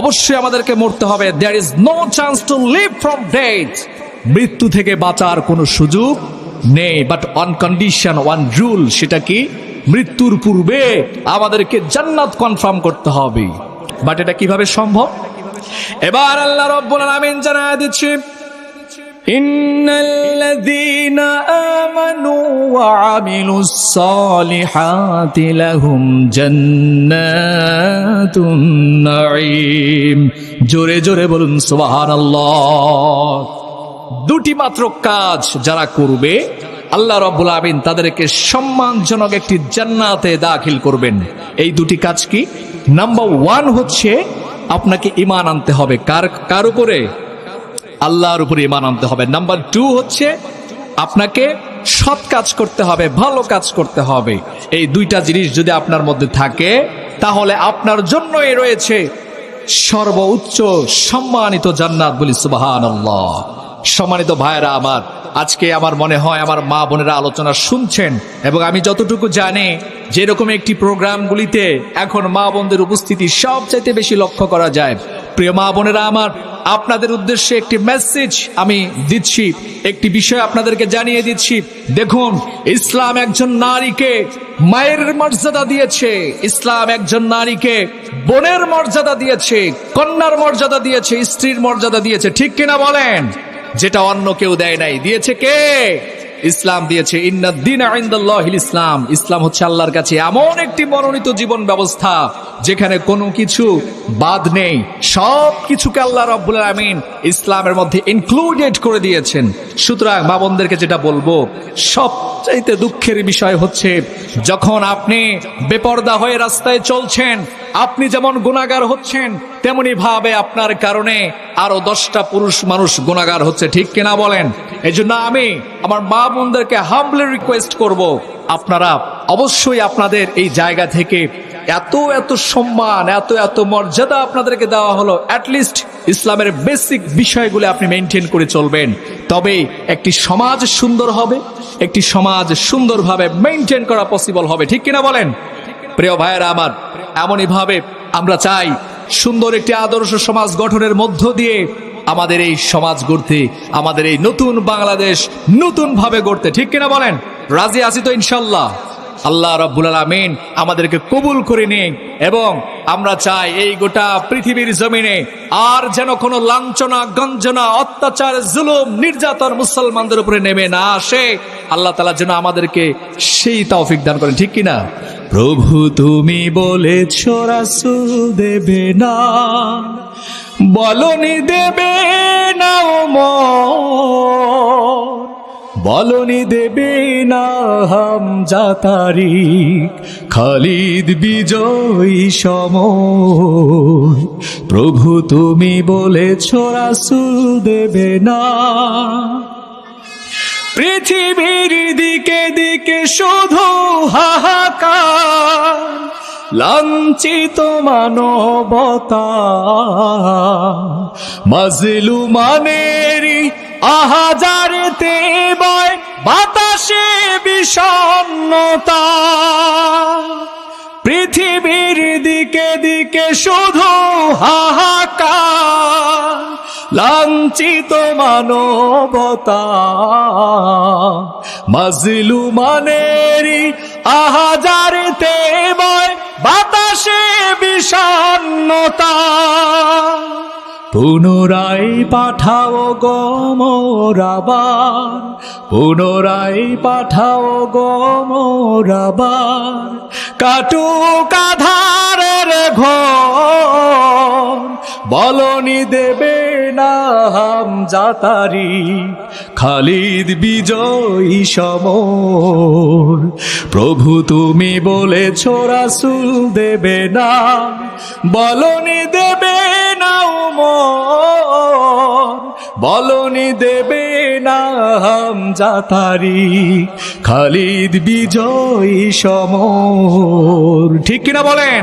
অবশ্যই আমাদেরকে মরতে হবে। There is no chance to live from death মৃত্যু থেকে বাঁচার কোনো সুযোগ নেই। But on condition one rule সেটা কি? মৃত্যুর পূর্বে আমাদেরকে জান্নাত কনফার্ম করতে হবে। বাট এটা কীভাবে সম্ভব? এবার আল্লাহ রব্বুল আমিন জানায় দিচ্ছে إن الذين آمنوا وعملوا الصالحات لهم جنات النعيم জোরে জোরে বলুন সুবহানাল্লাহ দুটি মাত্র কাজ যারা করবে আল্লাহ রব্বুল আমিন তাদেরকে সম্মানজনক একটি জান্নাতে দাখিল করবেন এই দুটি কাজ কি নাম্বার ওয়ান হচ্ছে আপনাকে ইমান আনতে হবে কার কার উপরে আল্লাহর উপরে ইমান আনতে হবে। নাম্বার টু হচ্ছে আপনাকে সৎ কাজ করতে হবে, ভালো কাজ করতে হবে। এই দুইটা জিনিস যদি আপনার মধ্যে থাকে, তাহলে আপনার জন্যই রয়েছে সর্বোচ্চ সম্মানিত জান্নাত বলি সুবাহান সম্মানিত ভাইয়েরা আমার, আজকে আমার মনে হয় আমার মা বোনেরা আলোচনা শুনছেন এবং আমি যতটুকু জানি, যেরকম একটি প্রোগ্রামগুলিতে এখন মা বোনদের উপস্থিতি সবচাইতে বেশি লক্ষ্য করা যায়। প্রিয় মা বোনেরা, আমার আপনাদের উদ্দেশ্যে একটি মেসেজ আমি দিচ্ছি, একটি বিষয় আপনাদেরকে জানিয়ে দিচ্ছি। দেখুন, ইসলাম একজন নারীকে মায়ের মর্যাদা দিয়েছে, ইসলাম একজন নারীকে বোনের মর্যাদা দিয়েছে, কন্যার মর্যাদা দিয়েছে, স্ত্রীর মর্যাদা দিয়েছে, ঠিক কিনা বলেন? যেটা অন্য কেউ দেয় নাই, দিয়েছে কে? ইসলাম দিয়েছে ইসলাম। ইসলাম হচ্ছে আল্লাহর কাছে এমন একটি মনোনীত জীবন ব্যবস্থা, যেখানে কোনো কিছু বাদ নেই। সব কিছুকে আল্লাহ রব্বুল আমিন ইসলামের মধ্যে ইনক্লুডেড করে দিয়েছেন। সুতরাং মা বোনদেরকে যেটা বলব, সবচাইতে দুঃখের বিষয় হচ্ছে, যখন আপনি বেপর্দা হয়ে রাস্তায় চলছেন, আপনি যেমন গুণাগার হচ্ছেন, তেমনি ভাবে আপনার কারণে আরও দশটা পুরুষ মানুষ গুণাগার হচ্ছে, ঠিক কিনা বলেন? এই জন্য আমি আমার মা বোনদেরকে হামলে রিকোয়েস্ট করব, আপনারা অবশ্যই আপনাদের এই জায়গা থেকে এত এত সম্মান, এত এত মর্যাদা আপনাদেরকে দেওয়া হলো অ্যাটলিস্ট ইসলামের বেসিক বিষয়গুলো আপনি মেনটেন করে চলবেন। তবে একটি সমাজ সুন্দর হবে, একটি সমাজ সুন্দরভাবে মেনটেন করা পসিবল হবে, ঠিক কিনা বলেন? প্রিয় ভাইয়েরা আমার এমনইভাবে আমরা চাই সুন্দর একটি আদর্শ সমাজ গঠনের মধ্য দিয়ে আমাদের এই সমাজ গড়তে, আমাদের এই নতুন বাংলাদেশ নতুন ভাবে গড়তে। ঠিক কিনা বলেন? রাজি আছি তো ইনশাল্লাহ। আল্লাহ রব্বুল আলমিন আমাদেরকে কবুল করে নিন এবং আমরা চাই এই গোটা পৃথিবীর জমিনে আর যেন কোনো লাঞ্ছনা, গঞ্জনা, অত্যাচার, জুলুম, নির্যাতন মুসলমানদের উপরে নেমে না আসে। আল্লাহ তালা যেন আমাদেরকে সেই তৌফিক দান করেন, ঠিক কিনা? প্রভু, তুমি বলেছ, রাসূল দেবে না। বলনি দেবে না বলনি দেবে না হাম যাতারি খালিদ বিজয়ী সময়। প্রভু, তুমি বলেছ, রাসূল দেবে না। পৃথিবীর দিকে দিকে শুধু হাহাকার, লাঞ্ছিত মানবতা। মজলু মানেরি আহাজারেতে বয় বাতাসে বিষণ্ণতা। পৃথিবীর দিকে দিকে শুধু হাহাকার লাঞ্ছিত মানবতা। মজলু মানেরি আহাজারেতে বয় বাতাসে বিষণ্ণতা পুনরায় পাঠাও গমরাবার পুনরায় পাঠাও গমরাবার কাটু কাধারের ঘর বলনি দেবে না হাম যাতারি খালিদ বিজয়ী সমর। প্রভু তুমি বলেছ, রাসূল দেবে না, বলনি দেবে না উমর। বলনি দেবে না হাম যাতারি খালিদ বিজয়ী সমর। ঠিক কিনা বলেন?